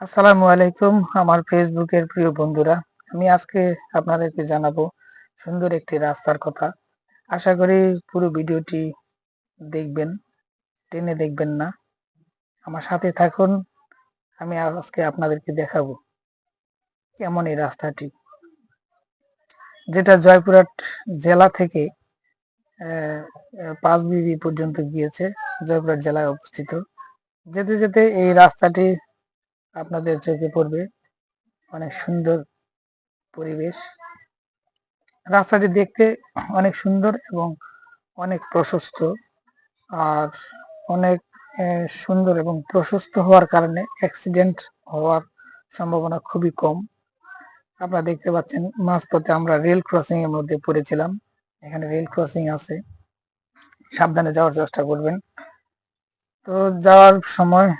আসসালামু আলাইকুম, আমার ফেসবুকের প্রিয় বন্ধুরা। আমি আজকে আপনাদেরকে জানাব সুন্দর একটি রাস্তার কথা। আশা করি পুরো ভিডিওটি দেখবেন, টেনে দেখবেন না। আমার সাথে থাকুন, আমি আজকে আপনাদেরকে দেখাবো কেমন এই রাস্তাটি। যেটা জয়পুরহাট জেলা থেকে পাঁচ বিবি পর্যন্ত গিয়েছে, জয়পুরহাট জেলায় অবস্থিত। যেতে যেতে এই রাস্তাটি আপনাদের চোখে পড়বে। অনেক সুন্দর পরিবেশ। রাস্তাটি দেখতে অনেক সুন্দর এবং অনেক প্রশস্ত। আর অনেক সুন্দর এবং প্রশস্ত হওয়ার কারণে অ্যাক্সিডেন্ট হওয়ার সম্ভাবনা খুবই কম। আপনারা দেখতে পাচ্ছেন, মাঝপথে আমরা রেল ক্রসিং এর মধ্যে পড়েছিলাম। এখানে রেল ক্রসিং আছে। সাবধানে যাওয়ার চেষ্টা করবেন। তো যাওয়ার সময়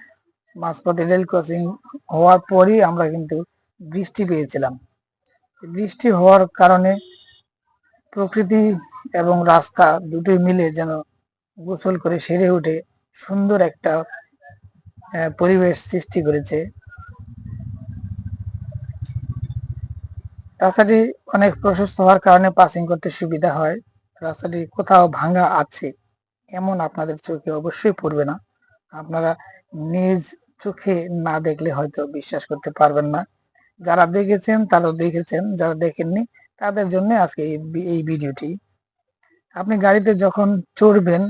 মাঝপথে রেল ক্রসিং হওয়ার পরই আমরা কিন্তু বৃষ্টি পেয়েছিলাম। বৃষ্টি হওয়ার কারণে প্রকৃতি এবং রাস্তা দুটোই মিলে যেন গোসল করে সেরে উঠে সুন্দর একটা পরিবেশ সৃষ্টি করেছে। রাস্তাটি অনেক প্রশস্ত হওয়ার কারণে পাসিং করতে সুবিধা হয়। রাস্তাটি কোথাও ভাঙা আছে, এমন আপনাদের চোখে অবশ্যই পড়বে না। আপনারা নিজ চোখে না দেখলে হয়তো বিশ্বাস করতে পারবেন না। যারা দেখেছেন তারা দেখেছেন, যারা দেখেননি, তাদের জন্য আজকে এই ভিডিওটি। আপনি গাড়িতে যখন চড়বেন,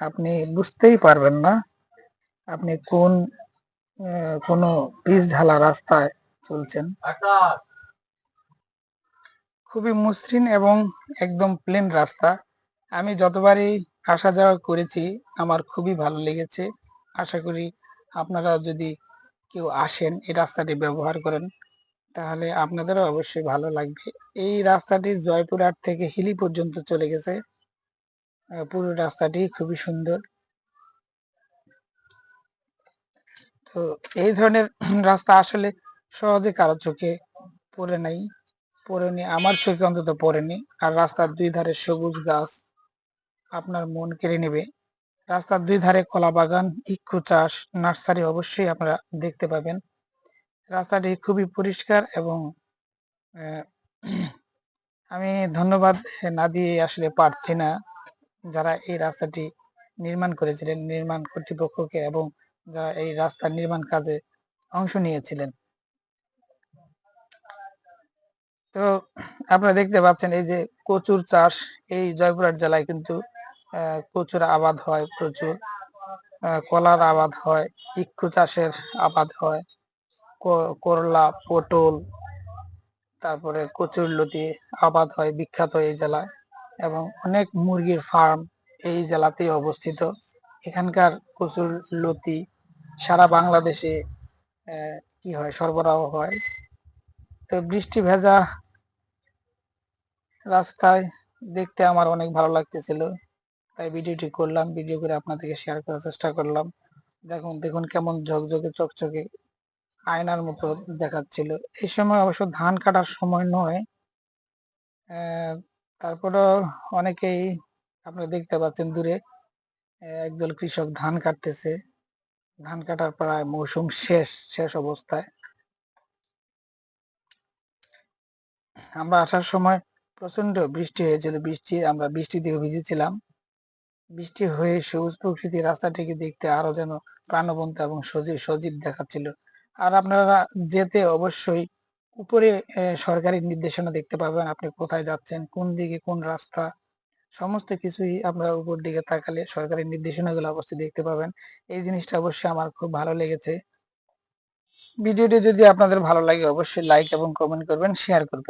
আপনি বুঝতেই পারবেন না আপনি কোন কোনো পিচ ঢালা রাস্তায় চলছেন। খুবই মসৃণ এবং একদম প্লেন রাস্তা। আমি যতবারই আসা যাওয়া করেছি, আমার খুবই ভালো লেগেছে। আশা করি আপনারা যদি কেউ আসেন, এই রাস্তাটি ব্যবহার করেন, তাহলে আপনাদেরও অবশ্যই ভালো লাগবে। এই রাস্তাটি জয়পুরহাট থেকে হিলি পর্যন্ত চলে গেছে। পুরো রাস্তাটি খুবই সুন্দর। তো এই ধরনের রাস্তা আসলে সহজে কারও চোখে পড়ে নাই। পড়েনি, আমার চোখে অন্তত পড়েনি। আর রাস্তার দুই ধারে সবুজ গাছ, আপনার মন কেড়ে নেবে। রাস্তার দুই ধারে কলা বাগান ইক্ষু চাষ, নার্সারি অবশ্যই আপনারা দেখতে পাবেন। রাস্তাটি খুবই পরিষ্কার এবং আমি ধন্যবাদ না দিয়ে আসলে পারছি না। যারা এই রাস্তাটি নির্মাণ করেছিলেন, নির্মাণ কর্তৃপক্ষকে এবং যারা এই রাস্তা নির্মাণ কাজে অংশ নিয়েছিলেন। তো, আপনারা দেখতে পাচ্ছেন এই যে কচুর চাষ, এই জয়পুরহাট জেলায় কিন্তু প্রচুর আবাদ হয়, প্রচুর কলার আবাদ হয়, ইক্ষু চাষের আবাদ হয় করলা, পটল, তারপরে কচুর লতি আবাদ হয় বিখ্যাত এই জেলায় এবং অনেক মুরগির ফার্ম এই জেলাতেই অবস্থিত। এখানকার কচুর লতি সারা বাংলাদেশে কি হয়, সরবরাহ হয়। তো বৃষ্টি ভেজা রাস্তায় দেখতে আমার অনেক ভালো লাগতেছিল। তাই ভিডিওটি করলাম, ভিডিও করে আপনাদেরকে শেয়ার করার চেষ্টা করলাম। দেখুন দেখুন কেমন ঝকঝকে, চকচকে আয়নার মতো দেখাচ্ছিল। এই সময় অবশ্য ধান কাটার সময় নয়। তারপরেও অনেকেই আপনারা দেখতে পাচ্ছেন দূরে একদল কৃষক ধান কাটতেছে। ধান কাটার প্রায় মৌসুম শেষ শেষ অবস্থায়। আমরা আসার সময় প্রচণ্ড বৃষ্টি হয়েছিল, বৃষ্টি, আমরা বৃষ্টি দিয়ে ভিজেছিলাম। বৃষ্টি হয়ে সবুজ প্রকৃতি রাস্তাটিকে দেখতে আরও যেন প্রাণবন্ত এবং সজীব সজীব দেখাচ্ছিল। আর আপনারা যেতে অবশ্যই উপরে সরকারি নির্দেশনা দেখতে পাবেন আপনি কোথায় যাচ্ছেন, কোন দিকে কোন রাস্তা। সমস্ত কিছুই আপনারা উপর দিকে তাকালে সরকারি নির্দেশনাগুলো অবশ্যই দেখতে পাবেন। এই জিনিসটা অবশ্যই আমার খুব ভালো লেগেছে। ভিডিওটি যদি আপনাদের ভালো লাগে অবশ্যই লাইক এবং কমেন্ট করবেন শেয়ার করবেন।